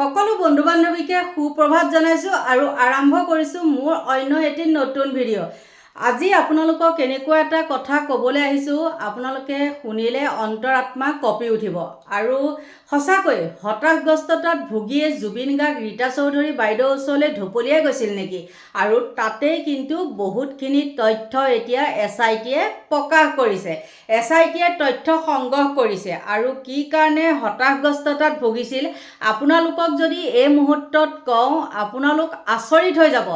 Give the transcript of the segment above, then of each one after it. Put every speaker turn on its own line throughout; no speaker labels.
সকলো বন্ধু বান্ধৱীকে সুপ্ৰভাত জনাইছোঁ আৰু আৰম্ভ কৰিছোঁ মোৰ অন্য এটি নতুন ভিডিঅ' আজি আপোনালোকক এনেকুৱা এটা কথা ক'বলৈ আহিছোঁ আপোনালোকে শুনিলে অন্তৰাত্মা কঁপি উঠিব। আৰু সঁচাকৈ হতাশগ্ৰস্ততাত ভুগিয়ে জুবিন গাৰ্গ ৰীতা চৌধুৰী বাইদেউৰ ওচৰলৈ ঢপলিয়াই গৈছিল নেকি? আৰু তাতেই কিন্তু বহুতখিনি তথ্য এতিয়া এছ আই টিয়ে প্ৰকাশ কৰিছে। এছ আই টিয়ে তথ্য সংগ্ৰহ কৰিছে। আৰু কি কাৰণে হতাশগ্ৰস্ততাত ভুগিছিল আপোনালোকক যদি এই মুহূৰ্তত কওঁ আপোনালোক আচৰিত হৈ যাব।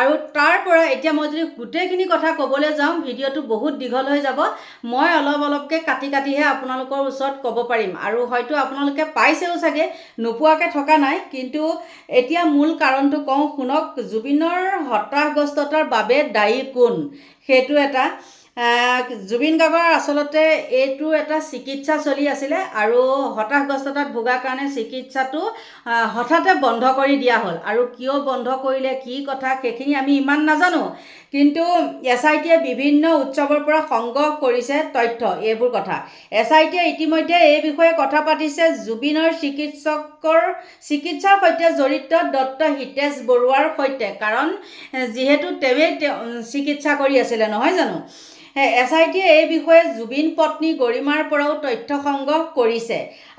আৰু তাৰ পৰা এতিয়া মই যদি গোটেইখিনি কথা ক'বলৈ যাওঁ ভিডিঅ'টো বহুত দীঘল হৈ যাব। মই অলপ অলপকৈ কাটি কাটিহে আপোনালোকৰ ওচৰত ক'ব পাৰিম। আৰু হয়তো আপোনালোকে পাইছেও চাগে নোপোৱাকৈ থকা নাই। কিন্তু এতিয়া মূল কাৰণটো কওঁ শুনক জুবিনৰ হতাশগ্ৰস্ততাৰ বাবে দায়ী কোন? সেইটো এটা। জুবিন গাৰ্গৰ আচলতে এইটো এটা চিকিৎসা চলি আছিলে আৰু হতাশগ্ৰস্ততাত ভোগাৰ কাৰণে চিকিৎসাটো হঠাতে বন্ধ কৰি দিয়া হ'ল। আৰু কিয় বন্ধ কৰিলে কি কথা সেইখিনি আমি ইমান নাজানো। কিন্তু এছ আই টিয়ে বিভিন্ন উৎসৱৰ পৰা সংগ্ৰহ কৰিছে তথ্য এইবোৰ কথা। এছ আই টিয়ে ইতিমধ্যে এই বিষয়ে কথা পাতিছে জুবিনৰ চিকিৎসকৰ চিকিৎসাৰ সৈতে জড়িত ডক্টৰ হিতেশ বৰুৱাৰ সৈতে। কাৰণ যিহেতু তেওঁৱেই তেওঁ চিকিৎসা কৰি আছিলে নহয় জানো? এছ আই টিয়ে এই বিষয়ে জুবিন পত্নী গৰিমাৰ পৰাও তথ্য সংগ্ৰহ কৰিছে।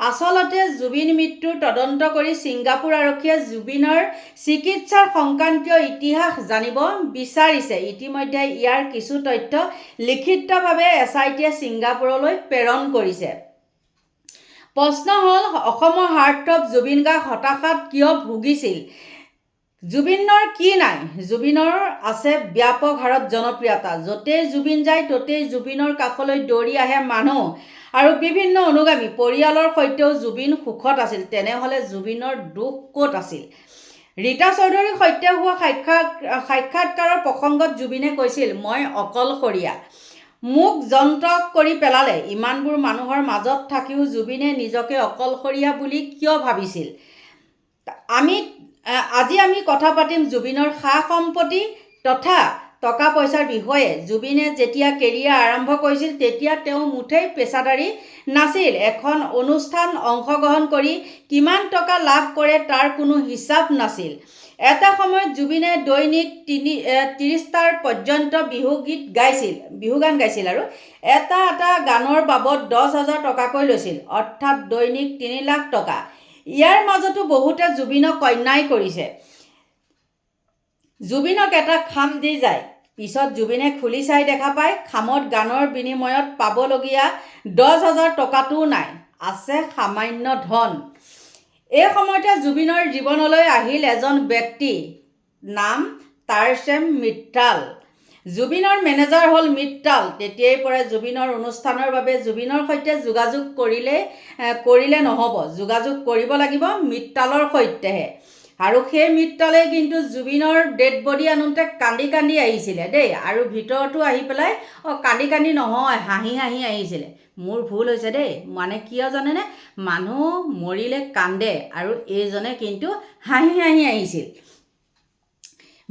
আচলতে জুবিন মৃত্যুৰ তদন্ত কৰি ছিংগাপুৰ আৰক্ষীয়ে জুবিনৰ চিকিৎসাৰ সংক্ৰান্তীয় ইতিহাস জানিব বিচাৰিছে। ইতিমধ্যে ইয়াৰ কিছু তথ্য লিখিতভাৱে এছ আই টিয়ে ছিংগাপুৰলৈ প্ৰেৰণ কৰিছে। প্ৰশ্ন হ'ল অসমৰ হাৰ্টথ্ৰব জুবিন গাৰ্গ হতাশাত কিয় ভুগিছিল? জুবিনৰ কি নাই? জুবিনৰ আছে ব্যাপক হাৰত জনপ্ৰিয়তা। য'তেই জুবিন যায় ত'তেই জুবিনৰ কাষলৈ দৌৰি আহে মানুহ আৰু বিভিন্ন অনুগামী। পৰিয়ালৰ সৈতেও জুবিন সুখত আছিল তেনেহ'লে জুবিনৰ দুখ ক'ত আছিল? ৰীতা চৌধুৰীৰ সৈতে হোৱা সাক্ষাৎ সাক্ষাৎকাৰৰ প্ৰসংগত জুবিনে কৈছিল মই অকলশৰীয়া। মোক যন্ত্ৰ কৰি পেলালে। ইমানবোৰ মানুহৰ মাজত থাকিও জুবিনে নিজকে অকলশৰীয়া বুলি কিয় ভাবিছিল? আমি আজি আমি কথা পাতিম জুবিনৰ সা সম্পত্তি তথা টকা পইচাৰ বিষয়ে। জুবিনে যেতিয়া কেৰিয়াৰ আৰম্ভ কৰিছিল তেতিয়া তেওঁ মুঠেই পেচাদাৰী নাছিল। এখন অনুষ্ঠান অংশগ্ৰহণ কৰি কিমান টকা লাভ কৰে তাৰ কোনো হিচাপ নাছিল। এটা সময়ত জুবিনে দৈনিক তিনি ত্ৰিছটাৰ পৰ্যন্ত বিহু গীত গাইছিল বিহু গান গাইছিল আৰু এটা এটা গানৰ বাবদ দহ হাজাৰ টকাকৈ লৈছিল। অৰ্থাৎ দৈনিক তিনি লাখ টকা। ইয়াৰ মাজতো বহুতে জুবিনক অন্যায় কৰিছে। জুবিনক এটা খাম দি যায়। পিছত জুবিনে খুলি চাই দেখা পায় খামত গানৰ বিনিময়ত পাবলগীয়া দহ হাজাৰ টকাটোও নাই। আছে সামান্য ধন। এই সময়তে জুবিনৰ জীৱনলৈ আহিল এজন ব্যক্তি। নাম তাৰচেম মিত্ৰাল জুবিনৰ মেনেজাৰ হ'ল মিত্ৰাল তেতিয়াই পৰা জুবিনৰ অনুষ্ঠানৰ বাবে জুবিনৰ সৈতে যোগাযোগ কৰিলে কৰিলে নহ'ব। যোগাযোগ কৰিব লাগিব মিত্ৰালৰ সৈতেহে। আৰু সেই মিত্ৰালে কিন্তু জুবিনৰ ডেড বডি আনোতে কান্দি কান্দি আহিছিলে দেই। আৰু ভিতৰতো আহি পেলাই অঁ কান্দি কান্দি নহয় হাঁহি হাঁহি আহিছিলে। মোৰ ভুল হৈছে দেই। মানে কিয় জানেনে? মানুহ মৰিলে কান্দে আৰু এইজনে কিন্তু হাঁহি হাঁহি আহিছিল।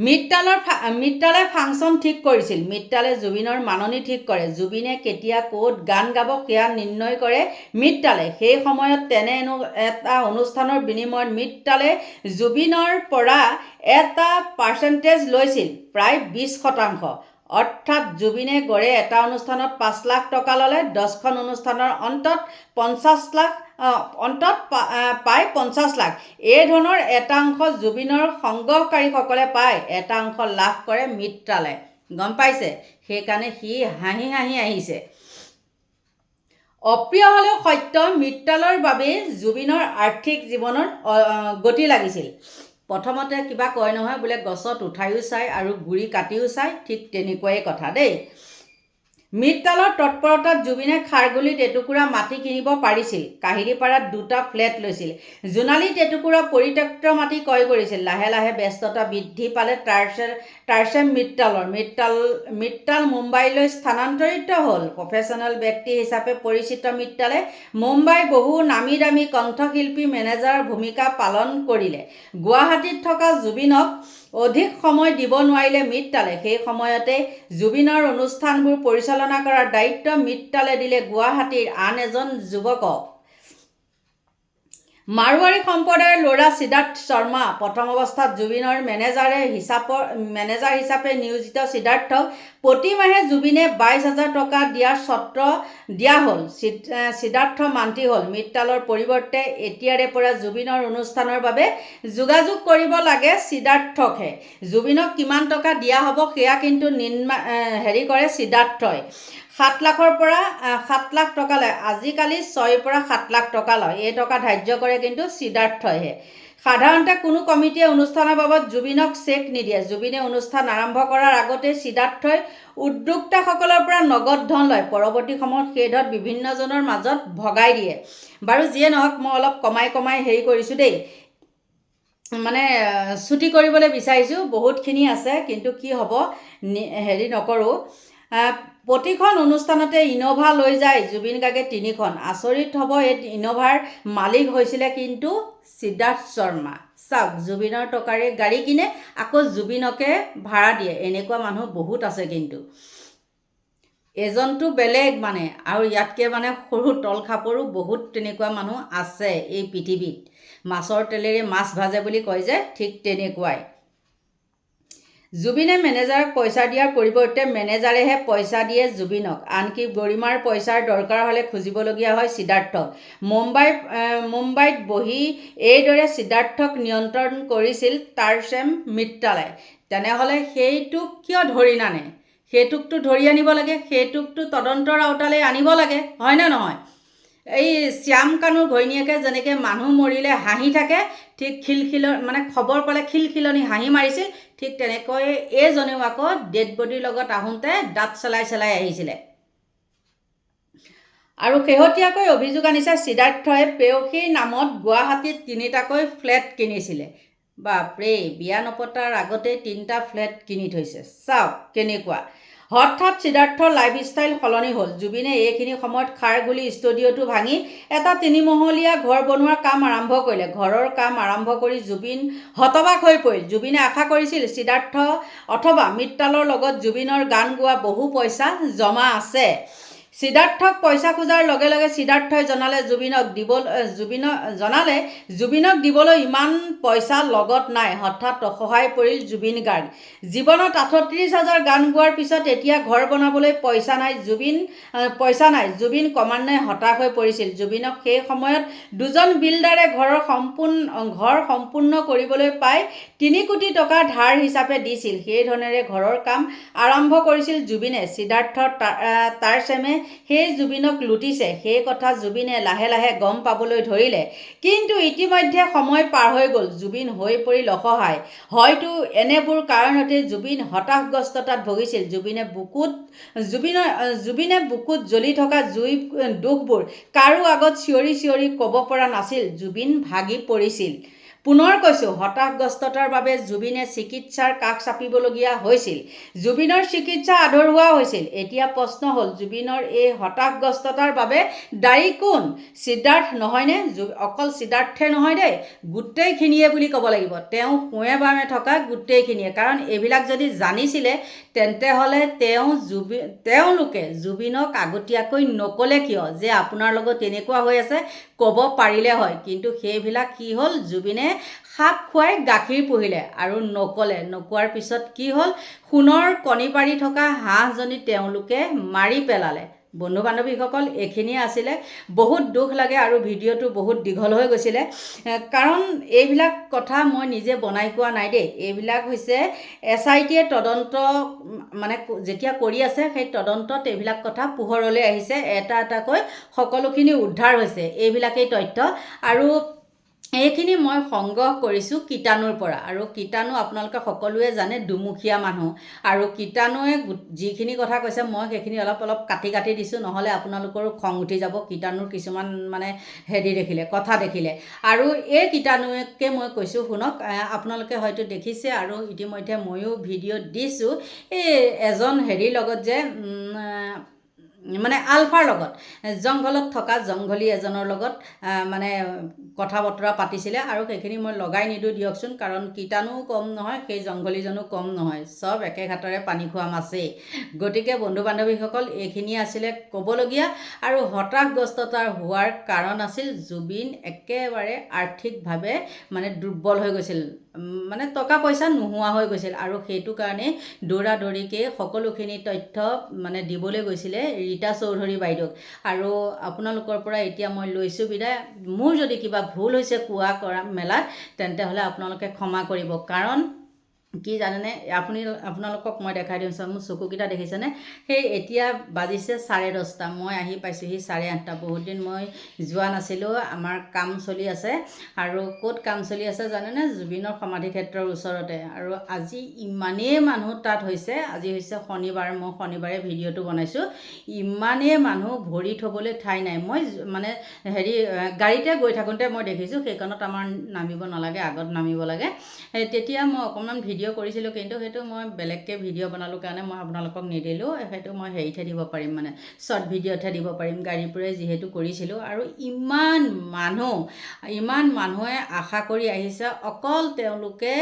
মিত্ৰালৰ ফা- মিত্ৰালে ফাংচন ঠিক কৰিছিল। মিত্ৰালে জুবিনৰ মাননি ঠিক কৰে। জুবিনে কেতিয়া ক'ত গান গাব সেয়া নিৰ্ণয় কৰে মিত্ৰালে সেই সময়ত তেনে এটা অনুষ্ঠানৰ বিনিময়ত মিত্ৰালে জুবিনৰ পৰা এটা পাৰ্চেণ্টেজ লৈছিল প্ৰায় বিছ শতাংশ। অৰ্থাৎ জুবিনে গড়ে এটা অনুষ্ঠানত পাঁচ লাখ টকা ল'লে দহখন অনুষ্ঠানৰ অন্তত পঞ্চাছ লাখ অন্তত পায় পঞ্চাছ লাখ। এই ধৰণৰ এটা অংশ জুবিনৰ সংগ্ৰহকাৰীসকলে পায় এটা অংশ লাভ কৰে মিত্ৰালে। গম পাইছে? সেইকাৰণে সি হাঁহি হাঁহি আহিছে। অপ্ৰিয় হ'লেও সত্য মিত্ৰালৰ বাবেই জুবিনৰ আৰ্থিক জীৱনত অ, গতি লাগিছিল। প্ৰথমতে কিবা কয় নহয় বোলে গছত উঠায়ো চায় আৰু গুৰি কাটিও চায় ঠিক তেনেকুৱাই কথা দেই। মিত্ৰালৰ তৎপৰতাত জুবিনে খাৰগুলিত এটুকুৰা মাটি কিনিব পাৰিছিল। কাহিলীপাৰাত দুটা ফ্লেট লৈছিল। জোনালীত এটুকুৰা পৰিত্যক্ত মাটি ক্ৰয় কৰিছিল। লাহে লাহে ব্যস্ততা বৃদ্ধি পালে টাৰ্চে টাৰ্চেম মিত্ৰালৰ মিত্ৰাল মিত্ৰাল মুম্বাইলৈ স্থানান্তৰিত হ'ল। প্ৰফেচনেল ব্যক্তি হিচাপে পৰিচিত মিত্ৰালে মুম্বাইৰ বহু নামী দামী কণ্ঠশিল্পী মেনেজাৰৰ ভূমিকা পালন কৰিলে। গুৱাহাটীত থকা জুবিনক অধিক সময় দিব নোৱাৰিলে মিত্ৰালে সেই সময়তে জুবিনৰ অনুষ্ঠানবোৰ পৰিচালনা কৰাৰ দায়িত্ব মিত্ৰালে দিলে। গুৱাহাটীৰ আন এজন যুৱকক মাৰোৱাৰী সম্প্ৰদায়ৰ ল'ৰা সিদ্ধাৰ্থ শৰ্মা প্ৰথম অৱস্থাত জুবিনৰ মেনেজাৰে হিচাপৰ মেনেজাৰ হিচাপে নিয়োজিত সিদ্ধাৰ্থক প্ৰতিমাহে জুবিনে বাইছ হাজাৰ টকা দিয়াৰ চৰ্ত দিয়া হ'ল। সিদ্ধাৰ্থ মান্তি হ'ল। মৃতালৰ পৰিৱৰ্তে এতিয়াৰে পৰা জুবিনৰ অনুষ্ঠানৰ বাবে যোগাযোগ কৰিব লাগে সিদ্ধাৰ্থকহে। জুবিনক কিমান টকা দিয়া হ'ব সেয়া কিন্তু নিৰ্মা হেৰি কৰে সিদ্ধাৰ্থই। সাত লাখৰ পৰা সাত লাখ টকা লয়। আজিকালি ছয়ৰ পৰা সাত লাখ টকা লয়। এই টকা ধাৰ্য কৰে কিন্তু সিদ্ধাৰ্থইহে। সাধাৰণতে কোনো কমিটিয়ে অনুষ্ঠানৰ বাবদ জুবিনক চেক নিদিয়ে। জুবিনে অনুষ্ঠান আৰম্ভ কৰাৰ আগতেই সিদ্ধাৰ্থই উদ্যোক্তাসকলৰ পৰা নগদ ধন লয়। পৰৱৰ্তী সময়ত সেই ধন বিভিন্নজনৰ মাজত ভগাই দিয়ে। বাৰু যিয়ে নহওক মই অলপ কমাই কমাই হেৰি কৰিছোঁ দেই। মানে ছুটি কৰিবলৈ বিচাৰিছোঁ। বহুতখিনি আছে কিন্তু কি হ'ব হেৰি নকৰোঁ। প্ৰতিখন অনুষ্ঠানতে ইন'ভা লৈ যায় জুবিন গাৰ্গে তিনিখন। আচৰিত হ'ব, এই ইন'ভাৰ মালিক হৈছিলে কিন্তু সিদ্ধাৰ্থ শৰ্মা। চাওক, জুবিনৰ টকাৰে গাড়ী কিনে আকৌ জুবিনকে ভাড়া দিয়ে। এনেকুৱা মানুহ বহুত আছে কিন্তু। এজনটো বেলেগ মানে আৰু ইয়াতকৈ মানে সৰু তল খাপৰো বহুত তেনেকুৱা মানুহ আছে এই পৃথিৱীত। মাছৰ তেলেৰে মাছ ভাজে বুলি কয় যে ঠিক তেনেকুৱাই। জুবিনে মেনেজাৰক পইচা দিয়াৰ পৰিৱৰ্তে মেনেজাৰেহে পইচা দিয়ে জুবিনক। আনকি গৰিমাৰ পইচাৰ দৰকাৰ হ'লে খুজিবলগীয়া হয় সিদ্ধাৰ্থক। মুম্বাই মুম্বাইত বহি এইদৰে সিদ্ধাৰ্থক নিয়ন্ত্ৰণ কৰিছিল টাৰচেম মিত্তালে। তেনেহ'লে সেইটোক কিয় ধৰি নানে? সেইটোকতো ধৰি আনিব লাগে সেইটোকতো তদন্তৰ আওতালৈ আনিব লাগে হয়নে নহয়? এই শ্যাম কানুৰ ঘৈণীয়েকে যেনেকৈ মানুহ মৰিলে হাঁহি থাকে ঠিক খিলখিল মানে খবৰ পালে খিলখিলনি হাঁহি মাৰিছিল ঠিক তেনেকৈ এইজনেও আকৌ ডেড বডিৰ লগত আহোঁতে দাঁত চেলাই চেলাই আহিছিলে। আৰু শেহতীয়াকৈ অভিযোগ আনিছে সিদ্ধাৰ্থই পেয়সীৰ নামত গুৱাহাটীত তিনিটাকৈ ফ্লেট কিনিছিলে। বাপৰে, বিয়া নপতাৰ আগতেই তিনিটা ফ্লেট কিনি থৈছে। চাওক কেনেকুৱা। হঠাৎ সিদ্ধাৰ্থৰ লাইফষ্টাইল সলনি হ'ল। জুবিনে এইখিনি সময়ত খাৰগুলি ষ্টুডিঅ'টো ভাঙি এটা তিনিমহলীয়া ঘৰ বনোৱাৰ কাম আৰম্ভ কৰিলে। ঘৰৰ কাম আৰম্ভ কৰি জুবিন হতবাক হৈ পৰিল। জুবিনে আশা কৰিছিল সিদ্ধাৰ্থ অথবা মৃতালৰ লগত জুবিনৰ গান গোৱা বহু পইচা জমা আছে। সিদ্ধাৰ্থক পইচা খোজাৰ লগে লগে সিদ্ধাৰ্থই জনালে জুবিনক দিব জুবিনক জনালে জুবিনক দিবলৈ ইমান পইচা লগত নাই হঠাৎ অসহায় পৰিল জুবিন গাৰ্গ। জীৱনত আঠত্ৰিছ হাজাৰ গান গোৱাৰ পিছত এতিয়া ঘৰ বনাবলৈ পইচা নাই জুবিন পইচা নাই জুবিন ক্ৰমান্বয়ে হতাশ হৈ পৰিছিল। জুবিনক সেই সময়ত দুজন বিল্ডাৰে ঘৰৰ সম্পূৰ্ণ ঘৰ সম্পূৰ্ণ কৰিবলৈ পাই তিনি কোটি টকা ধাৰ হিচাপে দিছিল। সেই ঘৰৰ কাম আৰম্ভ কৰিছিল জুবিনে। সিদ্ধাৰ্থ তাৰচেমে সেই জুবিনক লুটিছে। সেই কথা জুবিনে লাহে লাহে গম পাবলৈ ধৰিলে। কিন্তু ইতিমধ্যে সময় পাৰ হৈ গ'ল। জুবিন হৈ পৰিল অসহায় হয়তো এনেবোৰ কাৰণতে জুবিন হতাশগ্ৰস্ততাত ভুগিছিল। জুবিনে বুকুত জুবিনৰ জুবিনে বুকুত জ্বলি থকা জুই দুখবোৰ কাৰো আগত চিঞৰি চিঞৰি ক'ব পৰা নাছিল। জুবিন ভাগি পৰিছিল। পুনৰ কৈছোঁ, হতাশগ্ৰস্ততাৰ বাবে জুবিনে চিকিৎসাৰ কাষ চাপিবলগীয়া হৈছিল। জুবিনৰ চিকিৎসা আধৰুৱা হৈছিল। এতিয়া প্ৰশ্ন হ'ল, জুবিনৰ এই হতাশগ্ৰস্ততাৰ বাবে দায়ী কোন? সিদ্ধাৰ্থ নহয়নে? অকল সিদ্ধাৰ্থে নহয় দেই, গোটেইখিনিয়ে বুলি ক'ব লাগিব। তেওঁ সোঁৱে বামে থকা গোটেইখিনিয়ে। কাৰণ এইবিলাক যদি জানিছিলে তেন্তে হ'লে তেওঁ জুবি তেওঁলোকে জুবিনক আগতীয়াকৈ নক'লে কিয়? যে আপোনাৰ লগত তেনেকুৱা হৈ আছে, ক'ব পাৰিলে হয়। কিন্তু সেইবিলাক কি হ'ল? জুবিনে সাপ খুৱাই গাখীৰ পুহিলে আৰু নক'লে। নকোৱাৰ পিছত কি হ'ল? সোণৰ কণী পাৰি থকা হাঁহজনী তেওঁলোকে মাৰি পেলালে। বন্ধু বান্ধৱীসকল এইখিনিয়ে আছিলে। বহুত দুখ লাগে আৰু ভিডিঅ'টো বহুত দীঘল হৈ গৈছিলে। কাৰণ এইবিলাক কথা মই নিজে বনাই কোৱা নাই দেই। এইবিলাক হৈছে এছ আই টিয়ে তদন্ত মানে যেতিয়া কৰি আছে সেই তদন্তত এইবিলাক কথা পোহৰলৈ আহিছে। এটা এটাকৈ সকলোখিনি উদ্ধাৰ হৈছে। এইবিলাকেই তথ্য। আৰু এইখিনি মই সংগ্ৰহ কৰিছোঁ কীটাণুৰ পৰা। আৰু কীটাণু আপোনালোকে সকলোৱে জানে দুমুখীয়া মানুহ। আৰু কীটাণুৱে যিখিনি কথা কৈছে মই সেইখিনি অলপ অলপ কাটি কাটি দিছোঁ নহ'লে আপোনালোকৰো খং উঠি যাব কীটাণুৰ কিছুমান মানে হেৰি দেখিলে কথা দেখিলে। আৰু এই কীটাণুকে মই কৈছোঁ শুনক আপোনালোকে হয়তো দেখিছে আৰু ইতিমধ্যে ময়ো ভিডিঅ' দিছোঁ। এই এজন হেৰিৰ লগত যে মানে আলফাৰ লগত জংঘলত থকা জংঘলী এজনৰ লগত মানে কথা বতৰা পাতিছিলে আৰু সেইখিনি মই লগাই নিদিওঁ দিয়কচোন কাৰণ কীটাণুও কম নহয় সেই জংঘলীজনো কম নহয় চব একে ঘাটৰে পানী খোৱা মাছেই। গতিকে বন্ধু বান্ধৱীসকল এইখিনিয়ে আছিলে ক'বলগীয়া আৰু হতাশগ্ৰস্ততাৰ হোৱাৰ কাৰণ আছিল জুবিন একেবাৰে আৰ্থিকভাৱে মানে দুৰ্বল হৈ গৈছিল। মানে টকা পইচা নোহোৱা হৈ গৈছিল আৰু সেইটো কাৰণে দৌৰা দৌৰিকৈ সকলোখিনি তথ্য মানে দিবলৈ গৈছিলে ৰীতা চৌধুৰী বাইদেউক। আৰু আপোনালোকৰ পৰা এতিয়া মই লৈছোঁ বিদায়। মোৰ যদি কিবা ভুল হৈছে কোৱা কৰা মেলাত তেন্তে হ'লে আপোনালোকে ক্ষমা কৰিব। কাৰণ কি জানেনে? আপুনি আপোনালোকক মই দেখাই দিওঁ চাওক মোৰ চকুকেইটা দেখিছেনে? সেই এতিয়া বাজিছে চাৰে দহটা। মই আহি পাইছোঁহি চাৰে আঠটা। বহুত দিন মই যোৱা নাছিলোঁ। আমাৰ কাম চলি আছে। আৰু ক'ত কাম চলি আছে জানেনে? জুবিনৰ সমাধি ক্ষেত্ৰৰ ওচৰতে। আৰু আজি ইমানেই মানুহ তাত হৈছে। আজি হৈছে শনিবাৰ। মই শনিবাৰে ভিডিঅ'টো বনাইছোঁ। ইমানেই মানুহ ভৰি থ'বলৈ ঠাই নাই। মই মানে হেৰি গাড়ীতে গৈ থাকোঁতে মই দেখিছোঁ সেইকণত আমাৰ নামিব নালাগে আগত নামিব লাগে। তেতিয়া মই অকণমান ভিডিঅ' কৰিছিলোঁ কিন্তু সেইটো মই বেলেগকৈ ভিডিঅ' বনালোঁ কাৰণে মই আপোনালোকক নিদিলোঁ সেইটো মই হেৰিতহে দিব পাৰিম মানে শ্বৰ্ট ভিডিঅ'তহে দিব পাৰিম গাড়ীৰ পৰাই যিহেতু কৰিছিলোঁ। আৰু ইমান মানুহ ইমান মানুহে আশা কৰি আহিছে অকল তেওঁলোকে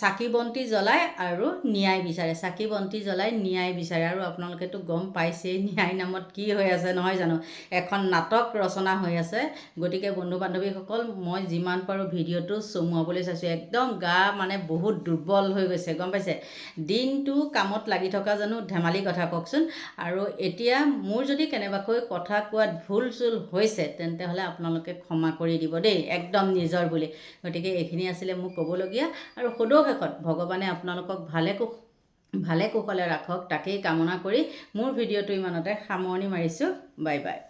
চাকি বন্তি জ্বলায় আৰু ন্যায় বিচাৰে। চাকি বন্তি জ্বলাই ন্যায় বিচাৰে আৰু আপোনালোকেতো গম পাইছেই ন্যায় নামত কি হৈ আছে নহয় জানো? এখন নাটক ৰচনা হৈ আছে। গতিকে বন্ধু বান্ধৱীসকল মই যিমান পাৰোঁ ভিডিঅ'টো চমুৱাবলৈ চাইছোঁ। একদম গা মানে বহুত দুৰ্বল হৈ গৈছে গম পাইছে? দিনটো কামত লাগি থকা জানো? ধেমালি কথা কওকচোন। আৰু এতিয়া মোৰ যদি কেনেবাকৈ কথা কোৱাত ভুল চুল হৈছে তেন্তে হ'লে আপোনালোকে ক্ষমা কৰি দিব দেই একদম নিজৰ বুলি। গতিকে এইখিনি আছিলে মোক ক'বলগীয়া। আৰু সদৌ শেষত ভগৱানে আপোনালোকক ভালে কুশ ভালে কুশলে ৰাখক তাকেই কামনা কৰি মোৰ ভিডিঅ'টো ইমানতে সামৰণি মাৰিছোঁ। Bye bye.